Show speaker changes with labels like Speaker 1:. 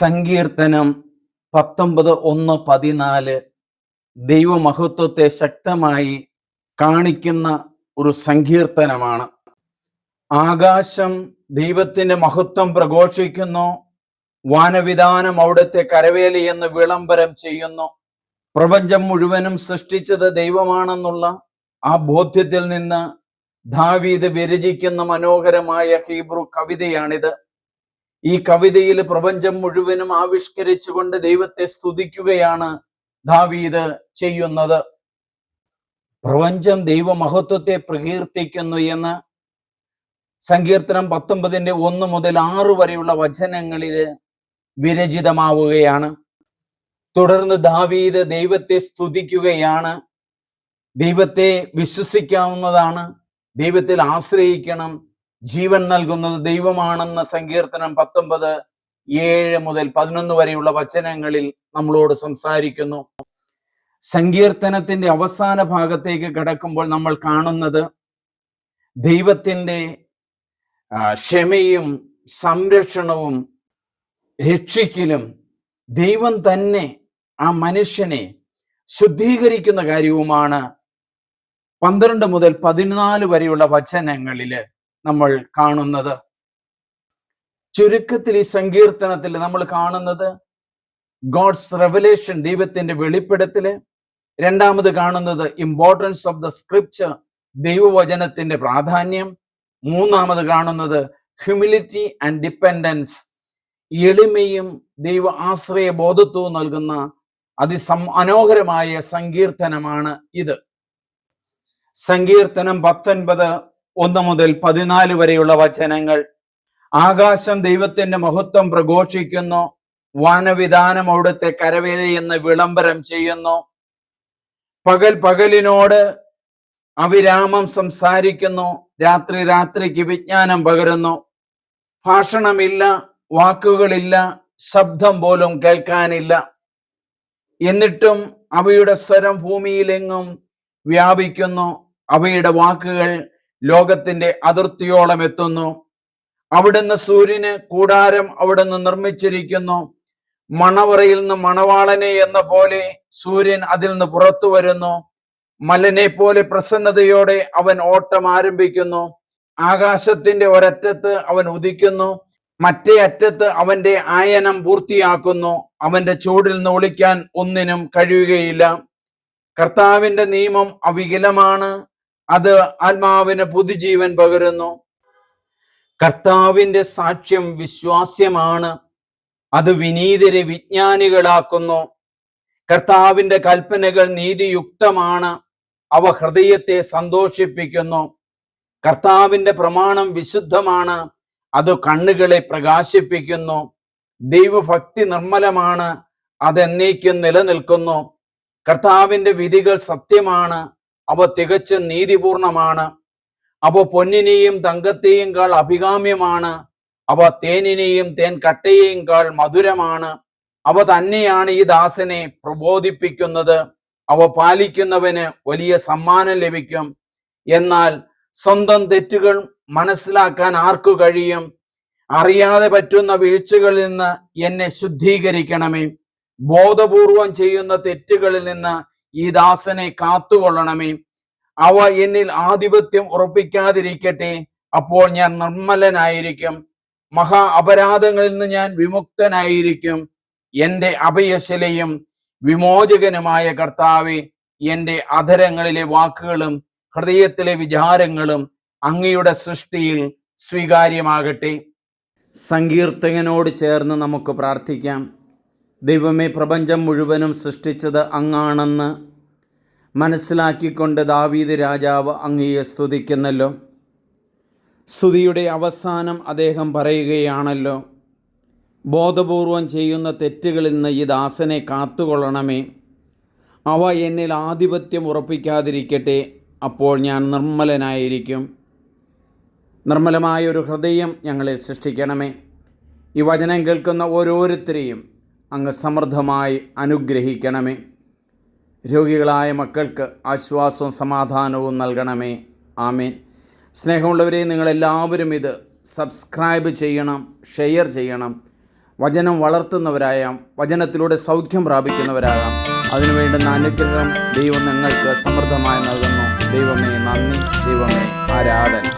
Speaker 1: സങ്കീർത്തനം പത്തൊമ്പത് ഒന്ന് പതിനാല് ദൈവമഹത്വത്തെ ശക്തമായി കാണിക്കുന്ന ഒരു സങ്കീർത്തനമാണ്. ആകാശം ദൈവത്തിന്റെ മഹത്വം പ്രഘോഷിക്കുന്നു വാനവിധാനം അവിടുത്തെ കരവേലി എന്ന് വിളംബരം ചെയ്യുന്നു. പ്രപഞ്ചം മുഴുവനും സൃഷ്ടിച്ചത് ദൈവമാണെന്നുള്ള ആ ബോധ്യത്തിൽ നിന്ന് ദാവീദ് വിരചിക്കുന്ന മനോഹരമായ ഹീബ്രു കവിതയാണിത്. ഈ കവിതയിൽ പ്രപഞ്ചം മുഴുവനും ആവിഷ്കരിച്ചുകൊണ്ട് ദൈവത്തെ സ്തുതിക്കുകയാണ് ദാവീദ് ചെയ്യുന്നത്. പ്രപഞ്ചം ദൈവമഹത്വത്തെ പ്രകീർത്തിക്കുന്നു എന്ന് സങ്കീർത്തനം പത്തൊമ്പതിന്റെ ഒന്ന് മുതൽ ആറ് വരെയുള്ള വചനങ്ങളിൽ വിരചിതമാവുകയാണ്. തുടർന്ന് ദാവീദ് ദൈവത്തെ സ്തുതിക്കുകയാണ്. ദൈവത്തെ വിശ്വസിക്കാവുന്നതാണ്. ദൈവത്തിൽ ആശ്രയിക്കണം. ജീവൻ നൽകുന്നത് ദൈവമാണെന്ന സങ്കീർത്തനം പത്തൊമ്പത് ഏഴ് മുതൽ പതിനൊന്ന് വരെയുള്ള വചനങ്ങളിൽ നമ്മളോട് സംസാരിക്കുന്നു. സങ്കീർത്തനത്തിന്റെ അവസാന ഭാഗത്തേക്ക് കടക്കുമ്പോൾ നമ്മൾ കാണുന്നത് ദൈവത്തിന്റെ ക്ഷമയും സംരക്ഷണവും രക്ഷിക്കലും ദൈവം തന്നെ ആ മനുഷ്യനെ ശുദ്ധീകരിക്കുന്ന കാര്യവുമാണ് പന്ത്രണ്ട് മുതൽ പതിനാല് വരെയുള്ള വചനങ്ങളിൽ നമ്മൾ കാണുന്നത്. ചുരുക്കത്തിൽ ഈ സങ്കീർത്തനത്തിൽ നമ്മൾ കാണുന്നത് ഗോഡ്സ് റെവലേഷൻ ദൈവത്തിന്റെ വെളിപ്പെടുത്തൽ രണ്ടാമത് കാണുന്നത് ഇമ്പോർട്ടൻസ് ഓഫ് ദ സ്ക്രിപ്റ്റ് ദൈവവചനത്തിന്റെ പ്രാധാന്യം. മൂന്നാമത് കാണുന്നത് ഹ്യൂമിലിറ്റി ആൻഡ് ഡിപ്പെൻഡൻസ് എളിമയും ദൈവ ആശ്രയ ബോധത്വവും നൽകുന്ന അതിസം മനോഹരമായ സങ്കീർത്തനമാണ് ഇത്. സങ്കീർത്തനം പത്തൊൻപത് ഒന്ന് മുതൽ പതിനാല് വരെയുള്ള വചനങ്ങൾ. ആകാശം ദൈവത്തിന്റെ മഹത്വം പ്രഘോഷിക്കുന്നു. വാനവിധാനം അവിടുത്തെ കരവേലയെന്ന് വിളംബരം ചെയ്യുന്നു. പകൽ പകലിനോട് അവിരാമം സംസാരിക്കുന്നു. രാത്രി രാത്രിക്ക് വിജ്ഞാനം പകരുന്നു. ഭാഷണമില്ല വാക്കുകളില്ല ശബ്ദം പോലും കേൾക്കാനില്ല. എന്നിട്ടും അവയുടെ സ്വരം ഭൂമിയിലെങ്ങും വ്യാപിക്കുന്നു. അവയുടെ വാക്കുകൾ ലോകത്തിന്റെ അതിർത്തിയോളം എത്തുന്നു. അവിടുന്ന് സൂര്യന് കൂടാരം അവിടുന്ന് നിർമ്മിച്ചിരിക്കുന്നു. മണവറയിൽ നിന്ന് മണവാളനെ എന്ന പോലെ സൂര്യൻ അതിൽ നിന്ന് പുറത്തു വരുന്നു. മലനെ പോലെ പ്രസന്നതയോടെ അവൻ ഓട്ടം ആരംഭിക്കുന്നു. ആകാശത്തിന്റെ ഒരറ്റത്ത് അവൻ ഉദിക്കുന്നു. മറ്റേ അറ്റത്ത് അവന്റെ ആയനം പൂർത്തിയാക്കുന്നു. അവന്റെ ചൂടിൽ നിന്ന് ഒളിക്കാൻ ഒന്നിനും കഴിയുകയില്ല. കർത്താവിന്റെ നിയമം അവികലമാണ്. അത് ആത്മാവിന് പുതുജീവൻ പകരുന്നു. കർത്താവിന്റെ സാക്ഷ്യം വിശ്വാസ്യമാണ്. അത് വിനീതരെ വിജ്ഞാനികളാക്കുന്നു. കർത്താവിന്റെ കൽപ്പനകൾ നീതിയുക്തമാണ്. അവ ഹൃദയത്തെ സന്തോഷിപ്പിക്കുന്നു. കർത്താവിന്റെ പ്രമാണം വിശുദ്ധമാണ്. അത് കണ്ണുകളെ പ്രകാശിപ്പിക്കുന്നു. ദൈവഭക്തി നിർമ്മലമാണ്. അതെന്നേക്കും നിലനിൽക്കുന്നു. കർത്താവിന്റെ വിധികൾ സത്യമാണ്. അവ തികച്ചും നീതിപൂർണമാണ്. അവ പൊന്നിനെയും തങ്കത്തെയും കാൾ അഭികാമ്യമാണ്. അവ തേനിനെയും തേൻ കട്ടയെയും കാൾ മധുരമാണ്. അവ തന്നെയാണ് ഈ ദാസനെ പ്രബോധിപ്പിക്കുന്നത്. അവ പാലിക്കുന്നവന് വലിയ സമ്മാനം ലഭിക്കും. എന്നാൽ സ്വന്തം തെറ്റുകൾ മനസ്സിലാക്കാൻ ആർക്കു കഴിയും? അറിയാതെ പറ്റുന്ന വീഴ്ചകളിൽ നിന്ന് എന്നെ ശുദ്ധീകരിക്കണമേ. ബോധപൂർവം ചെയ്യുന്ന തെറ്റുകളിൽ നിന്ന് ഈ ദാസനെ കാത്തുകൊള്ളണമേ. അവ എന്നിൽ ആധിപത്യം ഉറപ്പിക്കാതിരിക്കട്ടെ. അപ്പോൾ ഞാൻ നിർമ്മലനായിരിക്കും. മഹാ അപരാധങ്ങളിൽ നിന്ന് ഞാൻ വിമുക്തനായിരിക്കും. എന്റെ അഭയശിലയും വിമോചകനുമായ കർത്താവെ എന്റെ അധരങ്ങളിലെ വാക്കുകളും ഹൃദയത്തിലെ വിചാരങ്ങളും അങ്ങയുടെ സൃഷ്ടിയിൽ സ്വീകാര്യമാകട്ടെ. സങ്കീർത്തകനോട് ചേർന്ന് നമുക്ക് പ്രാർത്ഥിക്കാം. ദൈവമേ പ്രപഞ്ചം മുഴുവനും സൃഷ്ടിച്ചത് അങ്ങാണെന്ന് മനസ്സിലാക്കിക്കൊണ്ട് ദാവീദ് രാജാവ് അങ്ങയെ സ്തുതിക്കുന്നല്ലോ. സ്തുതിയുടെ അവസാനം അദ്ദേഹം പറയുകയാണല്ലോ ബോധപൂർവം ചെയ്യുന്ന തെറ്റുകളിൽ നിന്ന് ഈ ദാസനെ കാത്തുകൊള്ളണമേ. അവ എന്നിൽ ആധിപത്യം ഉറപ്പിക്കാതിരിക്കട്ടെ അപ്പോൾ ഞാൻ നിർമ്മലനായിരിക്കും. നിർമ്മലമായ ഒരു ഹൃദയം ഞങ്ങളിൽ സൃഷ്ടിക്കണമേ. ഈ വചനം കേൾക്കുന്ന ഓരോരുത്തരെയും അങ്ങ് സമൃദ്ധമായി അനുഗ്രഹിക്കണമേ. രോഗികളായ മക്കൾക്ക് ആശ്വാസവും സമാധാനവും നൽകണമേ. ആമേൻ. സ്നേഹമുള്ളവരെ നിങ്ങളെല്ലാവരും ഇത് സബ്സ്ക്രൈബ് ചെയ്യണം ഷെയർ ചെയ്യണം. വചനം വളർത്തുന്നവരായാം വചനത്തിലൂടെ സൗഖ്യം പ്രാപിക്കുന്നവരാകാം. അതിനു വേണ്ടുന്ന അനുഗ്രഹം ദൈവം നിങ്ങൾക്ക് സമൃദ്ധമായി നൽകുന്നു. ദൈവമേ നന്ദി. ദൈവമേ ആരാധന.